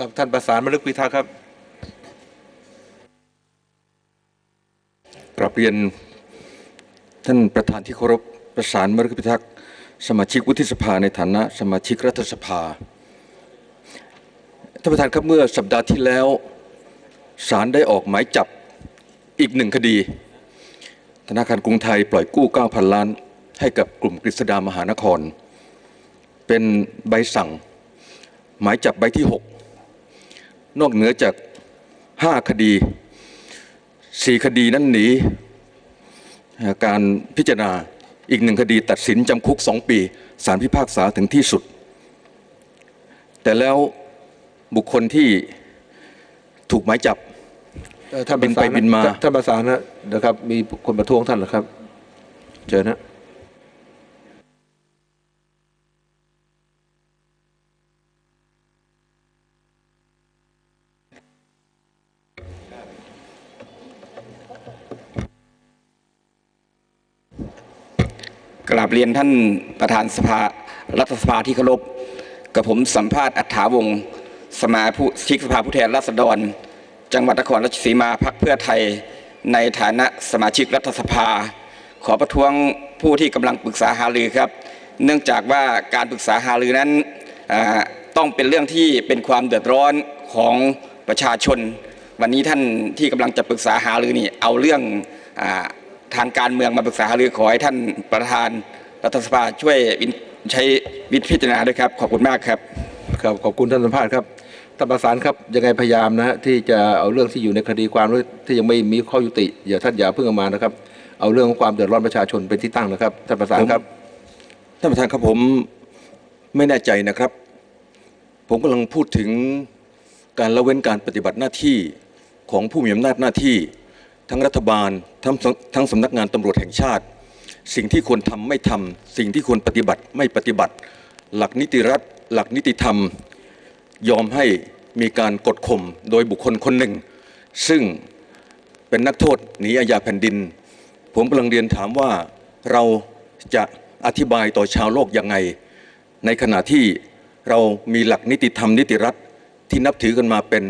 ครับท่านประสานมลึกพิทักษ์ครับกราบเรียนท่านประธานที่เคารพประสานมรกพิทักษ์สมาชิกวุฒิสภาในฐานะสมาชิกรัฐสภาท่านประธานครับเมื่อสัปดาห์ที่แล้วศาลได้ออกหมายจับอีกหนึ่งคดี ธนาคารกรุงไทยปล่อยกู้ 9,000 ล้าน ให้กับกลุ่มกฤษดามหานคร เป็นใบสั่ง หมายจับใบที่6 นอกเหนือจาก5คดีสี่คดีนั้นหนีการพิจารณาอีกหนึ่งคดีตัดสินจำคุกสองปีสารพิพากษาถึงที่สุด แต่แล้วบุคคลที่ถูกหมายจับเอ่อท่านปบิระนสาไปนบินมาท่านประสานนะนะครับ มีคนประท้วงท่านเหรอครับเชิญนะ กราบเรียนท่านประธานสภารัฐสภาที่เคารพกับผมสัมภาษณ์อัฏฐาวงศ์สมาผู้ชิกสภาผู้แทนราษฎร จังหวัดนครราชสีมาพักเพื่อไทย ในฐานะสมาชิกรัฐสภา ขอประท้วงผู้ที่กำลังปรึกษาหารือครับ เนื่องจากว่าการปรึกษาหารือนั้นต้องเป็นเรื่องที่เป็นความเดือดร้อนของประชาชน วันนี้ท่านที่กำลังจะปรึกษาหารือนี่เอาเรื่องอ ทางการเมืองมาปรึกษาหารือขอให้ท่านประธานรัฐสภาช่วยวินใช้วิพิจารณาด้วยครับ ขอบคุณมากครับครับขอบคุณท่านสัมภาษณ์ครับท่านประสานครับยังไงพยายามนะฮะที่จะเอาเรื่องที่อยู่ในคดีความที่ยังไม่มีข้อยุติอย่าท่านอย่าเพิ่งเอามานะครับ เอาเรื่องของความเดือดร้อนประชาชนเป็นที่ตั้งนะครับท่านประสานครับท่านประธานครับผมไม่แน่ใจนะครับ ผมกำลังพูดถึงการละเว้นการปฏิบัติหน้าที่ของผู้มีอำนาจหน้าที่ ทั้งรัฐบาลทั้งทั้งสำนักงานตำรวจแห่งชาติ สิ่งที่ควรทำไม่ทำสิ่งที่ควรปฏิบัติไม่ปฏิบัติ หลักนิติรัฐ หลักนิติธรรม ยอมให้มีการกดข่มโดยบุคคลคนหนึ่ง ซึ่งเป็นนักโทษหนีอาญาแผ่นดิน ผมกำลังเรียนถามว่าเราจะอธิบายต่อชาวโลกยังไง ในขณะที่เรามีหลักนิติธรรมนิติรัฐที่นับถือกันมาเป็น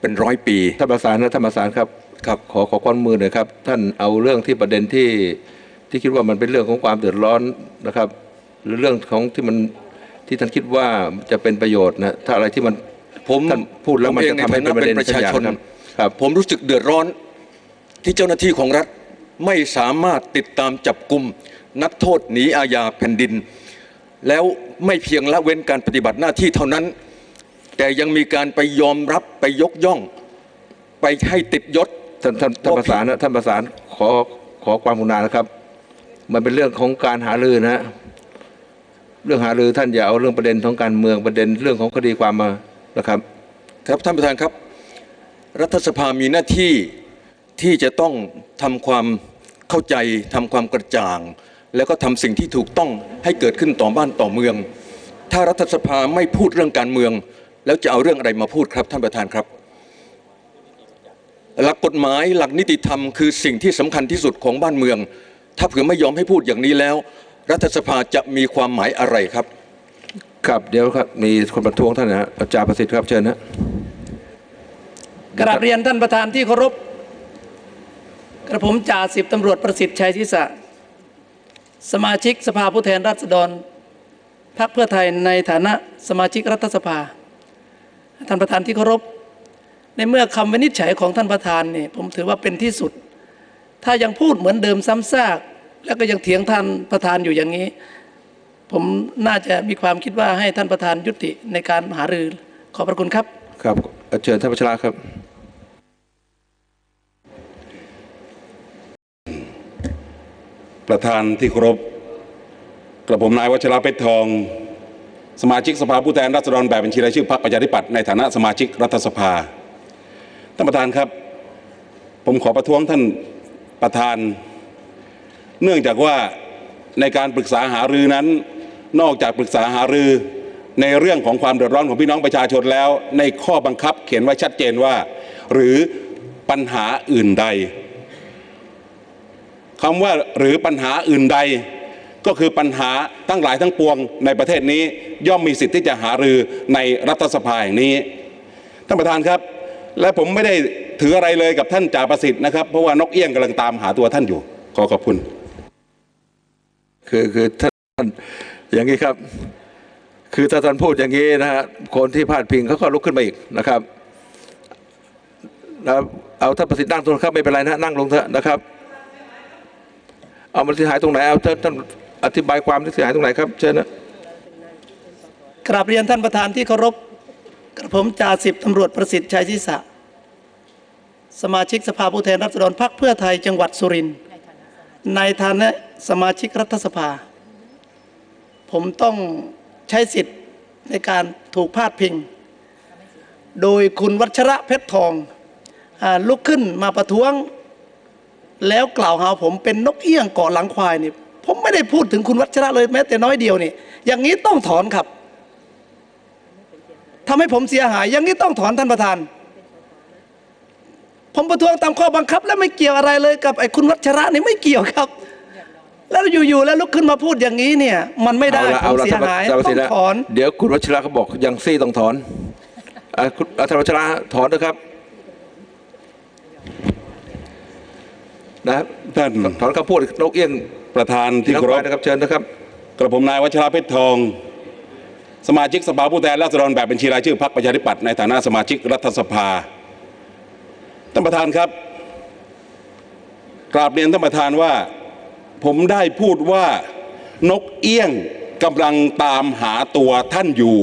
เป็นร้อยปีท่านประสานนะท่านประสานครับ ครับขอขอความมือหน่อยครับ ท่านเอาเรื่องที่ประเด็นที่ที่คิดว่ามันเป็นเรื่องของความเดือดร้อนนะครับ หรือเรื่องของที่มันที่ท่านคิดว่าจะเป็นประโยชน์นะถ้าอะไรที่มันผมท่านพูดแล้วมันผเองจะทำให้ในฐานะเป็นประเด็นประชาชนสักอย่างครับ ผมรู้สึกเดือดร้อนที่เจ้าหน้าที่ของรัฐไม่สามารถติดตามจับกลุ่มนักโทษหนีอาญาแผ่นดิน แล้วไม่เพียงละเว้นการปฏิบัติหน้าที่เท่านั้น แต่ยังมีการไปยอมรับไปยกย่อง ไปให้ติดยศ ท่านท่านท่านประสานนะท่านประสานขอขอความกรุณานะครับ มันเป็นเรื่องของการหารือนะฮะเรื่องหารือท่านอย่าเอาเรื่องประเด็นของการเมืองประเด็นเรื่องของคดีความมานะครับ ครับท่านประธานครับ รัฐสภามีหน้าที่ที่จะต้องทำความเข้าใจทำความกระจ่าง แล้วก็ทำสิ่งที่ถูกต้องให้เกิดขึ้นต่อบ้านต่อเมือง ถ้ารัฐสภาไม่พูดเรื่องการเมือง แล้วจะเอาเรื่องอะไรมาพูดครับท่านประธานครับ หลักกฎหมายหลักนิติธรรมคือสิ่งที่สำคัญที่สุดของบ้านเมือง ถ้าเผื่อไม่ยอมให้พูดอย่างนี้แล้ว รัฐสภาจะมีความหมายอะไรครับ ครับเดี๋ยวครับมีคนประท้วงท่านนะฮะอาจารย์ประสิทธิ์ครับเชิญนะกราบเรียนท่านประธานที่เคารพกระผมจ่าสิบตำรวจประสิทธิ์ชัยทิศะสมาชิกสภาผู้แทนราษฎรพรรคเพื่อไทยในฐานะสมาชิกรัฐสภาท่านประธานที่เคารพ ในเมื่อคำวินิจฉัยของท่านประธานเนี่ยผมถือว่าเป็นที่สุด ถ้ายังพูดเหมือนเดิมซ้ำซาก แล้วก็ยังเถียงท่านประธานอยู่อย่างนี้ ผมน่าจะมีความคิดว่าให้ท่านประธานยุติในการหารือขอบพระคุณครับ ครับเชิญท่านประชราครับ ประธานที่เคารพกระผมนายวัชระเพชรทอง สมาชิกสภาผู้แทนราษฎรแบบบัญชีรายชื่อพรรคประชาธิปัตย์ในฐานะสมาชิกรัฐสภา ท่านประธานครับ ผมขอประท้วงท่านประธาน เนื่องจากว่าในการปรึกษาหารือนั้น นอกจากปรึกษาหารือในเรื่องของความเดือดร้อนของพี่น้องประชาชนแล้ว ในข้อบังคับเขียนไว้ชัดเจนว่า หรือปัญหาอื่นใดคำว่าหรือปัญหาอื่นใด ก็คือปัญหาทั้งหลายทั้งปวงในประเทศนี้ย่อมมีสิทธิ์ที่จะหารือในรัฐสภาแห่งนี้ท่านประธานครับ และผมไม่ได้ถืออะไรเลยกับท่านจ่าประสิทธิ์นะครับ เพราะว่านกเอี้ยงกำลังตามหาตัวท่านอยู่ ขอขอบคุณ คือคือท่านอย่างนี้ครับ คือถ้าท่านพูดอย่างนี้นะฮะคนที่พาดพิงเขาก็ลุกขึ้นมาอีกนะครับแล้วเอาท่านประสิทธิ์นั่งตรงนั้นครับไม่เป็นไรนะฮะนั่งลงเถอะนะครับ เอามันเสียหายตรงไหนเอาท่านท่านอธิบายความที่เสียหายตรงไหนครับเชิญนะกราบเรียนท่านประธานที่เคารพ กระผมจ่าสิบตำรวจประสิทธิ์ชัยชิสะสมาชิกสภาผู้แทนราษฎรพรรคเพื่อไทยจังหวัดสุรินทร์ในฐานะสมาชิกรัฐสภา ผมต้องใช้สิทธิ์ในการถูกพาดพิง โดยคุณวัชระเพชรทองอลุกขึ้นมาประท้วง แล้วกล่าวหาผมเป็นนกเอี้ยงเกาะหลังควายนี่ผมไม่ได้พูดถึงคุณวัชระเลยแม้แต่น้อยเดียวนี่อย่างนี้ต้องถอนครับ ทำให้ผมเสียหาย อย่างนี้ต้องถอนท่านประธาน ผมประท้วงตามข้อบังคับ และไม่เกี่ยวอะไรเลยกับไอ้คุณวัชระนี่ไม่เกี่ยวครับ แล้วอยู่ๆแล้วลุกขึ้นมาพูดอย่างนี้เนี่ย มันไม่ได้เอาละผเอามละเสียท่านประหายท่านประต้สิอทงธิ์นะถอนเดี๋ยวคุณวัชระเขาบอกยังซี่ต้องถอนอะคุณอะท่านวัชระถอนนะครับนะครับท่านถอนคำพูดนกเอี้ยงประธานที่ที่เคารไปพนะครับเชิญนะครับ กระผมนายวัชระเพชรทอง สมาชิกสภาผู้แทนราษฎรแบบบัญชีรายชื่อพรรคประชาธิปัตย์ในฐานะสมาชิกรัฐสภาท่านประธานครับกราบเรียนท่านประธานว่า ผมได้พูดว่านกเอี้ยงกำลังตามหาตัวท่านอยู่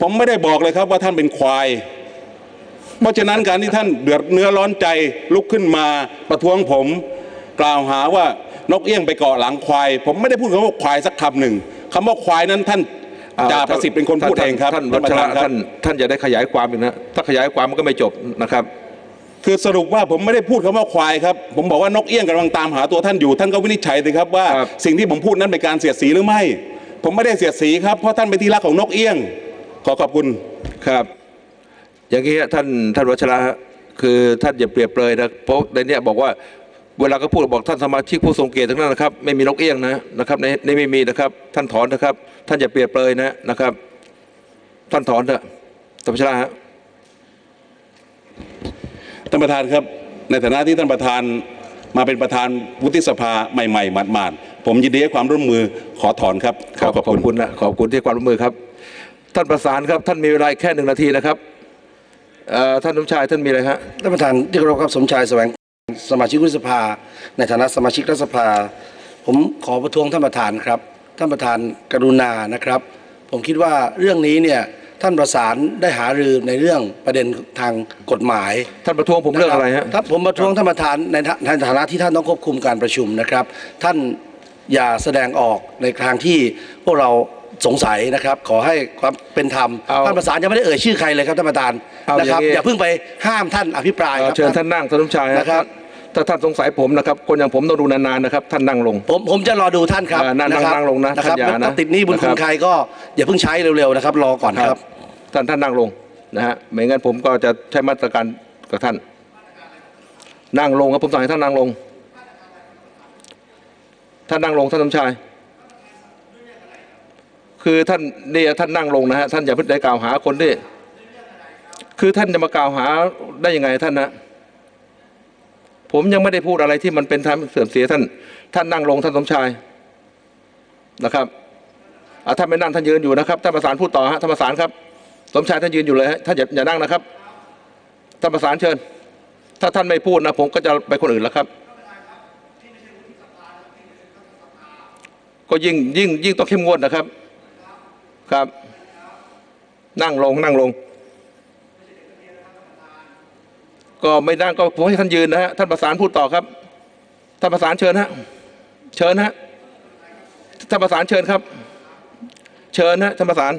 ผมไม่ได้บอกเลยครับว่าท่านเป็นควาย เพราะฉะนั้นการที่ท่านเดือดเนื้อร้อนใจลุกขึ้นมาประท้วงผม กล่าวหาว่านกเอี้ยงไปเกาะหลังควาย ผมไม่ได้พูดคำว่าควายสักคำหนึ่งคำว่าควายนั้นท่าน จ่าประสิทธิ์เป็นคนพูดเองครับท่านวัชระครัท่านท่านอย่าได้ขยายความอีกนะถ้าขยายความมันก็ไม่จบนะครับ คือสรุปว่าผมไม่ได้พูดคำว่าควายครับ ผมบอกว่านกเอี้ยงกำลังตามหาตัวท่านอยู่ ท่านก็วินิจฉัยสิครับว่าครับสิ่งที่ผมพูดนั้นเป็นการเสียดสีหรือไม่ ผมไม่ได้เสียดสีครับเพราะท่านเป็นที่รักของนกเอี้ยง ขอขอบคุณครับ อย่างนี้ฮะท่านท่านวัชระฮะคือท่านอย่าเปรียบเปรยนะเพราะในเนี้ยบอกว่า เวลาเขาพูดบอกท่านสมาชิกผู้ทรงเกียรติทั้งนั้นนะครับ ไม่มีนกเอี้ยงนะนะครับในในไม่มีนะครับ ท่านถอนนะครับ ท่านอย่าเปรียบเปรยนะนะครับ ท่านถอนเถอะท่านวัชระฮะท่านประธานครับ ในฐานะที่ท่านประธานมาเป็นประธานวุฒิสภาใหม่ๆหมาดๆผมยินดีให้ความร่วมมือขอถอนครับขอบขอบคุณนะขอบคุณที่ความร่วมมือครับ ท่านประสานครับ ท่านมีเวลาแค่หนึ่งนาทีนะครับเอ่อท่านสมชายท่านมีอะไรฮะท่านประธานที่เคารพครับสมชายแสวง สมาชิกวุฒิสภา ในฐานะสมาชิกรัฐสภา ผมขอประท้วงท่านประธานครับ ท่านประธานกรุณานะครับ ผมคิดว่าเรื่องนี้เนี่ยท่านประสานได้หารือในเรื่องประเด็นทางกฎหมายท่านประท้วงผมเรื่องอะไรฮะถ้าผมประท้วงท่านประธานในฐาในฐานะที่ท่านต้องควบคุมการประชุมนะครับ ท่านอย่าแสดงออกในทางที่พวกเราสงสัยนะครับ ขอให้ความเป็นธรรมเอาท่านประสานยังไม่ได้เอ่ยชื่อใครเลยครับท่านประธานเอานะอคย่างรับนี้อย่าเพิ่งไปห้ามท่านอภิปรายเอ่คอรับเชิญท่านนั่งท่านสมชายฮนะครับ ถ้าท่านสงสัยผมนะครับ คนอย่างผมต้องดูนานๆนะครับ ท่านนั่งลง ผมผมจะรอดูท่านครับเออนั่งนะครับนั่งลงนะนะครับท่านอย่านะถ้าติดหนี้บุญคุนะครัณบ ใครก็อย่าเพิ่งใช้เร็วๆนะครับ รอก่อนครับ ท่านท่านนั่งลงนะฮะไม่งั้นผมก็จะใช้มาตรการกับท่าน นั่งลงครับผมสั่งให้ท่านนั่งลง ท่านนั่งลงท่านสมชาย คือท่านเนี่ยท่านนั่งลงนะฮะท่านอย่าเพิ่งได้กล่าวหาคนที่คือท่านจะมากล่าวหาได้ยังไงท่านนะ ผมยังไม่ได้พูดอะไรที่มันเป็นทำเสื่อมเสียท่าน ท่านนั่งลงท่านสมชายนะครับอะท่านไม่นั่งท่านยืนอยู่นะครับท่านประสานพูดต่อฮะท่านประสานครับ สมชายท่านยืนอยู่เลยฮะท่านอย่าอย่านั่งนะครับท่านประสานเชิญ ถ้าท่านไม่พูดนะ ผมก็จะไปคนอื่นแล้วครับ ก็ยิ่งยิ่งยิ่งต้องเข้มงวดนะครับ ครับ นั่งลงนั่งลง ก็ไม่นั่งก็ผมให้ท่านยืนนะฮะท่านประสานพูดต่อครับท่านประสานเชิญฮะเชิญฮะท่านประสานเชิญครับ เชิญฮะท่านประสาน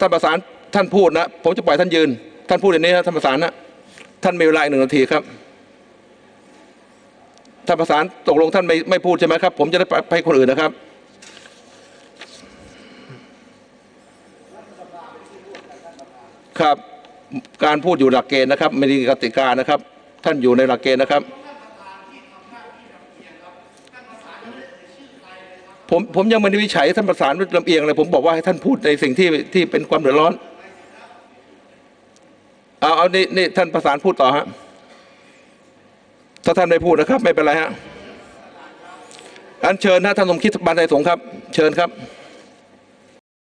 ท่านประสานท่านพูดนะผมจะปล่อยท่านยืน ท่านพูดอย่างนี้นะท่านประสานนะท่านมีเวลาอีกหนึ่งนาทีครับท่านประสานตกลงท่านไม่ไม่พูดใช่ไหมครับ ผมจะได้ไปให้คนอื่นนะครับครับ การพูดอยู่หลักเกณฑ์นะครับไม่มีกติกานะครับ ท่านอยู่ในหลักเกณฑ์นะครับ ผมผมยังไม่ได้วิจัยท่านประสานลำเอียงเลยผมบอกว่าให้ท่านพูดในสิ่งที่ที่เป็นความเดือดร้อนเอาเอานี่นี่ท่านประสานพูดต่อฮะถ้าท่านไม่พูดนะครับ ไม่เป็นไรฮะอันเชิญนะท่านสมคิดบานไทยสงครับ เชิญครับ